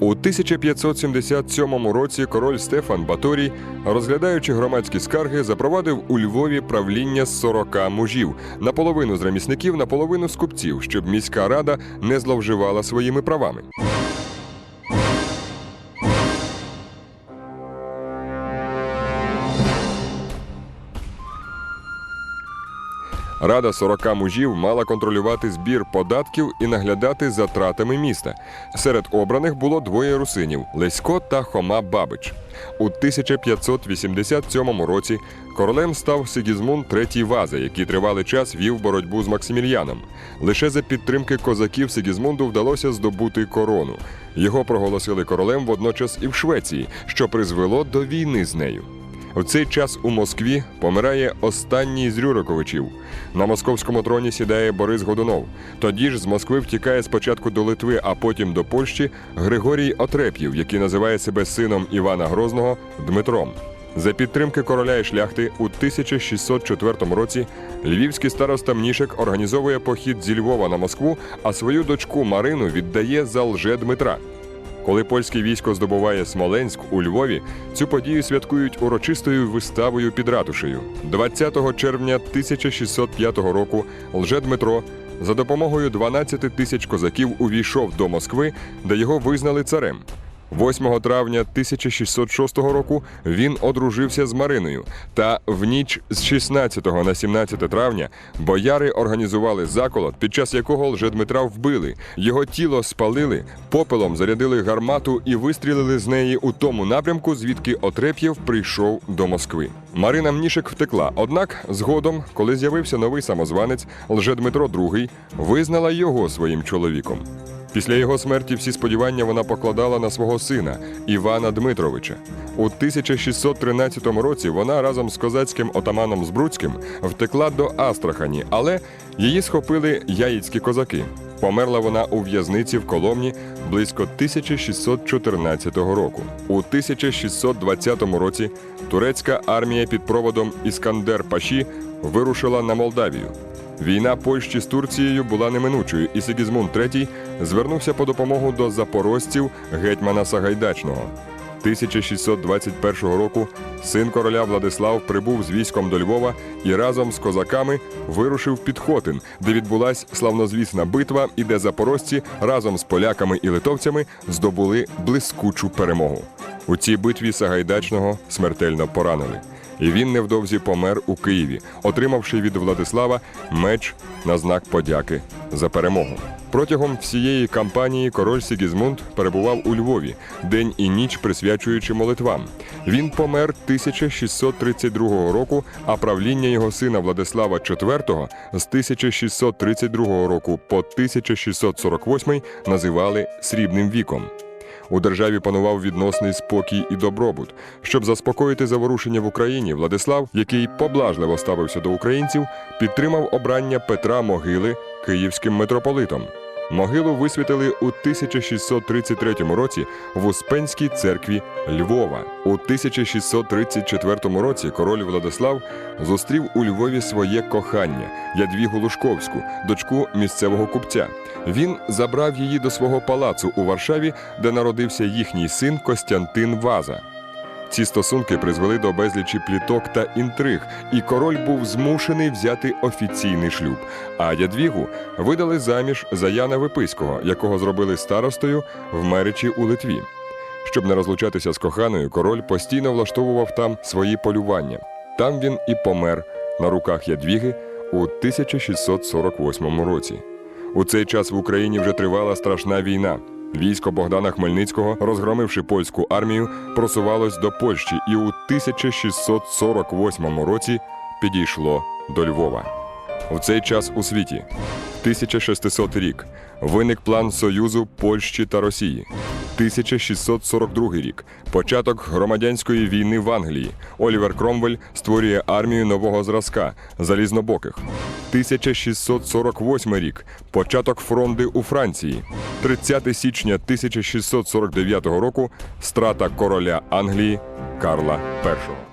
У 1577 році король Стефан Баторій, розглядаючи громадські скарги, запровадив у Львові правління з 40 мужів, наполовину з ремісників, наполовину з купців, щоб міська рада не зловживала своїми правами. Рада 40 мужів мала контролювати збір податків і наглядати за тратами міста. Серед обраних було двоє русинів Лесько та Хома Бабич. У 1587 році королем став Сигізмунд III Ваза, який тривалий час вів боротьбу з Максимільяном. Лише за підтримки козаків Сигізмунду вдалося здобути корону. Його проголосили королем водночас і в Швеції, що призвело до війни з нею. В цей час у Москві помирає останній з Рюриковичів. На московському троні сідає Борис Годунов. Тоді ж з Москви втікає спочатку до Литви, а потім до Польщі Григорій Отреп'єв, який називає себе сином Івана Грозного Дмитром. За підтримки короля і шляхти у 1604 році львівський староста Мнішек організовує похід зі Львова на Москву, а свою дочку Марину віддає за лже Дмитра. Коли польське військо здобуває Смоленськ у Львові, цю подію святкують урочистою виставою під ратушею. 20 червня 1605 року лже Дмитро за допомогою 12 тисяч козаків увійшов до Москви, де його визнали царем. 8 травня 1606 року він одружився з Мариною. Та в ніч з 16 на 17 травня бояри організували заколот, під час якого Лжедмитра вбили. Його тіло спалили, попелом зарядили гармату і вистрілили з неї у тому напрямку, звідки Отреп'єв прийшов до Москви. Марина Мнішек втекла. Однак, згодом, коли з'явився новий самозванець, Лжедмитро II визнала його своїм чоловіком. Після його смерті всі сподівання вона покладала на свого сина Івана Дмитровича. У 1613 році вона разом з козацьким отаманом Збруцьким втекла до Астрахані, але її схопили яїцькі козаки. Померла вона у в'язниці в Коломні близько 1614 року. У 1620 році турецька армія під проводом Іскандер Паші вирушила на Молдавію. Війна Польщі з Турцією була неминучою, і Сигізмунд III звернувся по допомогу до запорожців гетьмана Сагайдачного. 1621 року син короля Владислав прибув з військом до Львова і разом з козаками вирушив під Хотин, де відбулась славнозвісна битва, і де запорожці разом з поляками і литовцями здобули блискучу перемогу. У цій битві Сагайдачного смертельно поранили. І він невдовзі помер у Києві, отримавши від Владислава меч на знак подяки за перемогу. Протягом всієї кампанії король Сігізмунд перебував у Львові день і ніч присвячуючи молитвам. Він помер 1632 року, а правління його сина Владислава IV з 1632 року по 1648 називали срібним віком. У державі панував відносний спокій і добробут. Щоб заспокоїти заворушення в Україні, Владислав, який поблажливо ставився до українців, підтримав обрання Петра Могили київським митрополитом. Могилу висвятили у 1633 році в Успенській церкві Львова. У 1634 році король Владислав зустрів у Львові своє кохання Ядвігу Лужковську, дочку місцевого купця. Він забрав її до свого палацу у Варшаві, де народився їхній син Костянтин Ваза. Ці стосунки призвели до безлічі пліток та інтриг, і король був змушений взяти офіційний шлюб. А Ядвігу видали заміж за Яна Виписького, якого зробили старостою в Меричі у Литві. Щоб не розлучатися з коханою, король постійно влаштовував там свої полювання. Там він і помер на руках Ядвіги у 1648 році. У цей час в Україні вже тривала страшна війна. Військо Богдана Хмельницького, розгромивши польську армію, просувалось до Польщі і у 1648 році підійшло до Львова. В цей час у світі 1600 рік виник план Союзу Польщі та Росії. 1642 рік початок громадянської війни в Англії. Олівер Кромвель створює армію нового зразка залізнобоких. 1648 рік початок фронди у Франції. 30 січня 1649 року страта короля Англії Карла І.